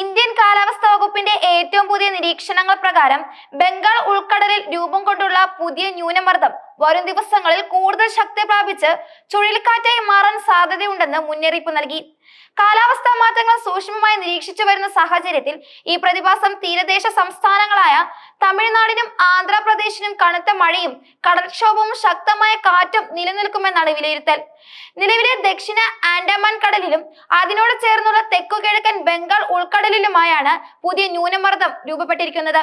Indian കാലാവസ്ഥാ വകുപ്പിന്റെ ഏറ്റവും പുതിയ നിരീക്ഷണങ്ങൾ പ്രകാരം ബംഗാൾ ഉൾക്കടലിൽ രൂപം കൊണ്ടുള്ള പുതിയ ന്യൂനമർദ്ദം വരും ദിവസങ്ങളിൽ കൂടുതൽ ശക്തി പ്രാപിച്ച് ചുഴലിക്കാറ്റായി മാറാൻ സാധ്യതയുണ്ടെന്ന് മുന്നറിയിപ്പ് നൽകി. കാലാവസ്ഥാ മാറ്റങ്ങൾ സൂക്ഷ്മമായി നിരീക്ഷിച്ചു വരുന്ന സാഹചര്യത്തിൽ ഈ പ്രതിഭാസം തീരദേശ സംസ്ഥാനങ്ങളായ തമിഴ്നാടിനും ആന്ധ്രാപ്രദേശിനും കനത്ത മഴയും കടൽക്ഷോഭവും ശക്തമായ കാറ്റും നിലനിൽക്കുമെന്നാണ് വിലയിരുത്തൽ. നിലവിലെ ദക്ഷിണ ആൻഡമാൻ കടലിലും അതിനോട് ചേർന്നുള്ള തെക്കുകിഴക്കൻ ബംഗാൾ ഉൾക്കടലിലുമായാണ് പുതിയ ന്യൂനമർദ്ദം രൂപപ്പെട്ടിരിക്കുന്നത്.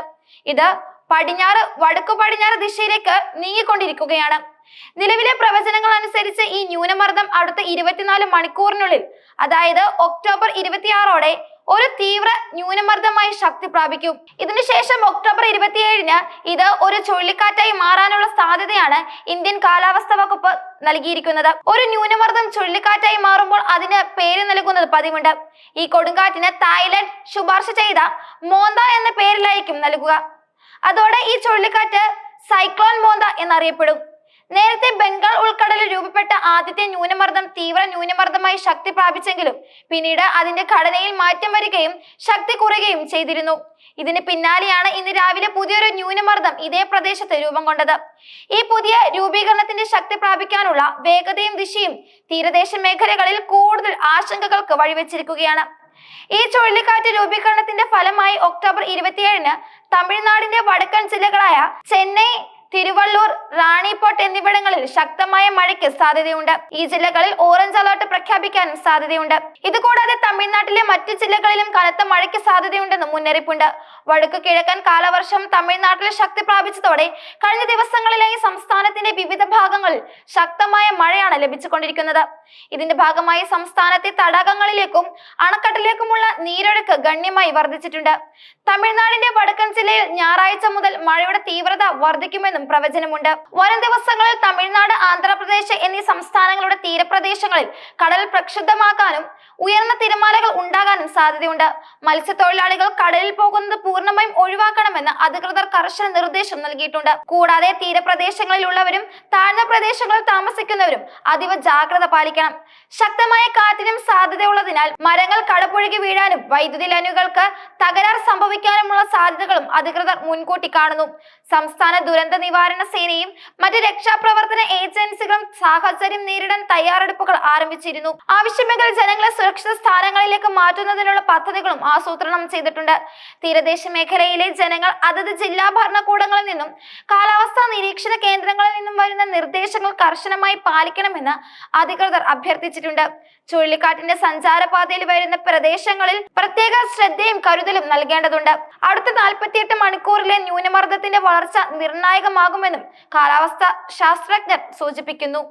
ഇത് പടിഞ്ഞാറ് വടക്കു പടിഞ്ഞാറ് ദിശയിലേക്ക് നീങ്ങിക്കൊണ്ടിരിക്കുകയാണ്. നിലവിലെ പ്രവചനങ്ങൾ അനുസരിച്ച് ഈ ന്യൂനമർദ്ദം അടുത്ത ഇരുപത്തിനാല് മണിക്കൂറിനുള്ളിൽ അതായത് ഒക്ടോബർ ഇരുപത്തിയാറോടെ ഒരു തീവ്ര ന്യൂനമർദ്ദമായി ശക്തി പ്രാപിക്കും. ഇതിനുശേഷം ഒക്ടോബർ ഇരുപത്തിയേഴിന് ഇത് ഒരു ചുഴലിക്കാറ്റായി മാറാനുള്ള സാധ്യതയാണ് ഇന്ത്യൻ കാലാവസ്ഥാ വകുപ്പ് നൽകിയിരിക്കുന്നത്. ഒരു ന്യൂനമർദ്ദം ചുഴലിക്കാറ്റായി മാറുമ്പോൾ അതിന് പേര് നൽകുന്നത് പതിവുണ്ട്. ഈ കൊടുങ്കാറ്റിന് തായ്ലൻഡ് ശുപാർശ ചെയ്ത മോന്ത എന്ന പേരിലായിരിക്കും നൽകുക. അതോടെ ഈ ചുഴലിക്കാറ്റ് സൈക്ലോൺ മോന്ത എന്നറിയപ്പെടും. നേരത്തെ ബംഗാൾ ഉൾക്കടലിൽ രൂപപ്പെട്ട ആദ്യത്തെ ന്യൂനമർദ്ദം തീവ്ര ന്യൂനമർദ്ദമായി ശക്തി പ്രാപിച്ചെങ്കിലും പിന്നീട് അതിന്റെ ഘടനയിൽ മാറ്റം വരികയും ശക്തി കുറയുകയും ചെയ്തിരുന്നു. ഇതിന് പിന്നാലെയാണ് ഇന്ന് രാവിലെ പുതിയൊരു ന്യൂനമർദ്ദം ഇതേ പ്രദേശത്ത് രൂപം കൊണ്ടത്. ഈ പുതിയ രൂപീകരണത്തിന്റെ ശക്തി പ്രാപിക്കാനുള്ള വേഗതയും ദിശയും തീരദേശ മേഖലകളിൽ കൂടുതൽ ആശങ്കകൾക്ക് വഴിവെച്ചിരിക്കുകയാണ്. ഈ ചുഴലിക്കാറ്റ് രൂപീകരണത്തിന്റെ ഫലമായി ഒക്ടോബർ ഇരുപത്തിയേഴിന് തമിഴ്നാടിന്റെ വടക്കൻ ജില്ലകളായ ചെന്നൈ തിരുവള്ളൂർ റാണിപ്പോട്ട് എന്നിവിടങ്ങളിൽ ശക്തമായ മഴയ്ക്ക് സാധ്യതയുണ്ട്. ഈ ജില്ലകളിൽ ഓറഞ്ച് അലർട്ട് പ്രഖ്യാപിക്കാനും സാധ്യതയുണ്ട്. ഇതുകൂടാതെ തമിഴ്നാട്ടിലെ മറ്റ് ജില്ലകളിലും കനത്ത മഴയ്ക്ക് സാധ്യതയുണ്ടെന്നും മുന്നറിയിപ്പുണ്ട്. വടക്കു കിഴക്കൻ കാലവർഷം തമിഴ്നാട്ടിൽ ശക്തി പ്രാപിച്ചതോടെ കഴിഞ്ഞ ദിവസങ്ങളിലായി സംസ്ഥാനത്തിന്റെ വിവിധ ഭാഗങ്ങളിൽ ശക്തമായ മഴയാണ് ലഭിച്ചുകൊണ്ടിരിക്കുന്നത്. ഇതിന്റെ ഭാഗമായി സംസ്ഥാനത്തെ തടാകങ്ങളിലേക്കും അണക്കെട്ടിലേക്കുമുള്ള നീരൊഴുക്ക് ഗണ്യമായി വർദ്ധിച്ചിട്ടുണ്ട്. തമിഴ്നാടിന്റെ വടക്കൻ ജില്ലയിൽ ഞായറാഴ്ച മുതൽ മഴയുടെ തീവ്രത വർദ്ധിക്കുമെന്നും പ്രവചനമുണ്ട്. വരും ദിവസങ്ങളിൽ തമിഴ്നാട് ആന്ധ്രാപ്രദേശ് എന്നീ സംസ്ഥാനങ്ങളുടെ തീരപ്രദേശങ്ങളിൽ കടൽ പ്രക്ഷുബ്ധമാക്കാനും ഉയർന്ന തിരമാലകൾ ഉണ്ടാകാനും സാധ്യതയുണ്ട്. മത്സ്യത്തൊഴിലാളികൾ കടലിൽ പോകുന്നത് പൂർണമായും ഒഴിവാക്കണമെന്ന് അധികൃതർ കർശന നിർദ്ദേശം നൽകിയിട്ടുണ്ട്. കൂടാതെ തീരപ്രദേശങ്ങളിലുള്ളവരും താഴ്ന്ന പ്രദേശങ്ങളിൽ താമസിക്കുന്നവരും അതീവ ജാഗ്രത പാലിക്കണം. ശക്തമായ കാറ്റിനും സാധ്യതയുള്ളതിനാൽ മരങ്ങൾ കടപുഴകി വീഴാനും വൈദ്യുതി ലൈനുകൾക്ക് തകരാർ സംഭവിക്കാനുമുള്ള സാധ്യതകളും അധികൃതർ മുൻകൂട്ടി കാണുന്നു. സംസ്ഥാന ദുരന്ത നിവാരണ സേനയും മറ്റ് രക്ഷാപ്രവർത്തന ഏജൻസികളും സാഹചര്യം നേരിടാൻ തയ്യാറെടുപ്പുകൾ ആരംഭിച്ചിരുന്നു. ആവശ്യമെങ്കിൽ ജനങ്ങളെ സുരക്ഷിത സ്ഥാനങ്ങളിലേക്ക് മാറ്റുന്നതിനുള്ള പദ്ധതികളും ആസൂത്രണം ചെയ്തിട്ടുണ്ട്. തീരദേശ മേഖലയിലെ ജനങ്ങൾ അതത് ജില്ലാ ഭരണകൂടങ്ങളിൽ നിന്നും കാലാവസ്ഥാ നിരീക്ഷണ കേന്ദ്രങ്ങളിൽ നിന്നും വരുന്ന നിർദ്ദേശങ്ങൾ കർശനമായി പാലിക്കണമെന്ന് അധികൃതർ അഭ്യർത്ഥിച്ചിട്ടുണ്ട്. ചുഴലിക്കാറ്റിന്റെ സഞ്ചാരപാതയിൽ വരുന്ന പ്രദേശങ്ങളിൽ പ്രത്യേക ശ്രദ്ധയും കരുതലും നൽകേണ്ടതുണ്ട്. അടുത്ത നാൽപ്പത്തിയെട്ട് മണിക്കൂറിലെ ന്യൂനമർദ്ദത്തിന്റെ വളർച്ച നിർണായകമാകുമെന്നും കാലാവസ്ഥാ ശാസ്ത്രജ്ഞർ സൂചിപ്പിക്കുന്നു.